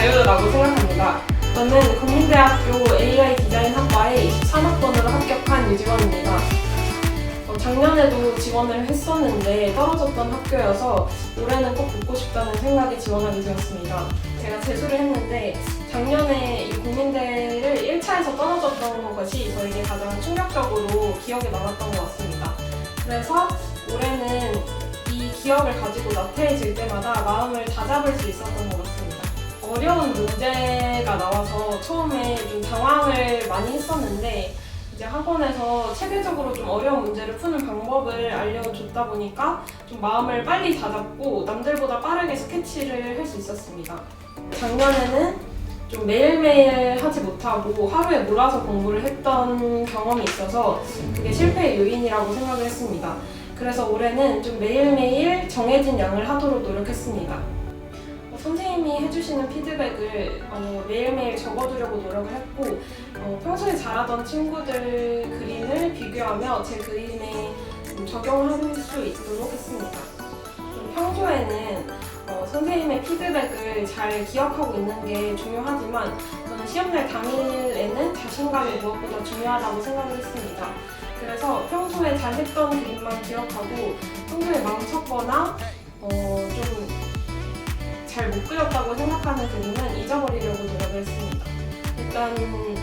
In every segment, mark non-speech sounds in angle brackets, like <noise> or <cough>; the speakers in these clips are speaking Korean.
자유라고 생각합니다. 저는 국민대학교 AI 디자인 학과에 23학번으로 합격한 유지원입니다. 어, 작년에도 지원을 했었는데 떨어졌던 학교여서 올해는 꼭 붙고 싶다는 생각에 지원하게 되었습니다. 제가 재수를 했는데 작년에 이 국민대를 1차에서 떨어졌던 것이 저에게 가장 충격적으로 기억에 남았던 것 같습니다. 그래서 올해는 이 기억을 가지고 나태해질 때마다 마음을 다잡을 수 있었던 것 같습니다. 어려운 문제가 나와서 처음에 좀 당황을 많이 했었는데 이제 학원에서 체계적으로 좀 어려운 문제를 푸는 방법을 알려줬다 보니까 좀 마음을 빨리 다잡고 남들보다 빠르게 스케치를 할 수 있었습니다. 작년에는 좀 매일매일 하지 못하고 하루에 몰아서 공부를 했던 경험이 있어서 그게 실패의 요인이라고 생각을 했습니다. 그래서 올해는 좀 매일매일 정해진 양을 하도록 노력했습니다. 어, 선생님이 해주시는 피드백을 어, 매일매일 적어두려고 노력을 했고 어, 평소에 잘하던 친구들 그림을 비교하며 제 그림에 좀 적용할 수 있도록 했습니다. 좀 평소에는 어, 선생님의 피드백을 잘 기억하고 있는 게 중요하지만 저는 시험날 당일에는 자신감이 무엇보다 중요하다고 생각을 했습니다. 그래서 평소에 잘 했던 그림만 기억하고 평소에 망쳤거나 어, 좀 잘 못 그렸다고 생각하는 그림은 잊어버리려고 노력을 했습니다. 일단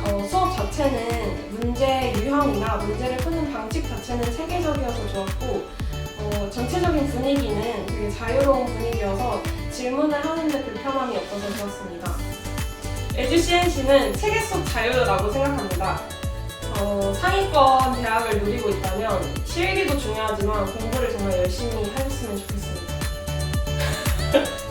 어, 수업 자체는 문제 유형이나 문제를 푸는 방식 자체는 세계적이어서 좋았고 어, 전체적인 분위기는 되게 자유로운 분위기여서 질문을 하는데 불편함이 없어서 좋았습니다. 에듀CNC는 체계 속 자유라고 생각합니다. 어, 상위권 대학을 누리고 있다면 실기도 중요하지만 공부를 정말 열심히 하셨으면 좋겠습니다. <laughs>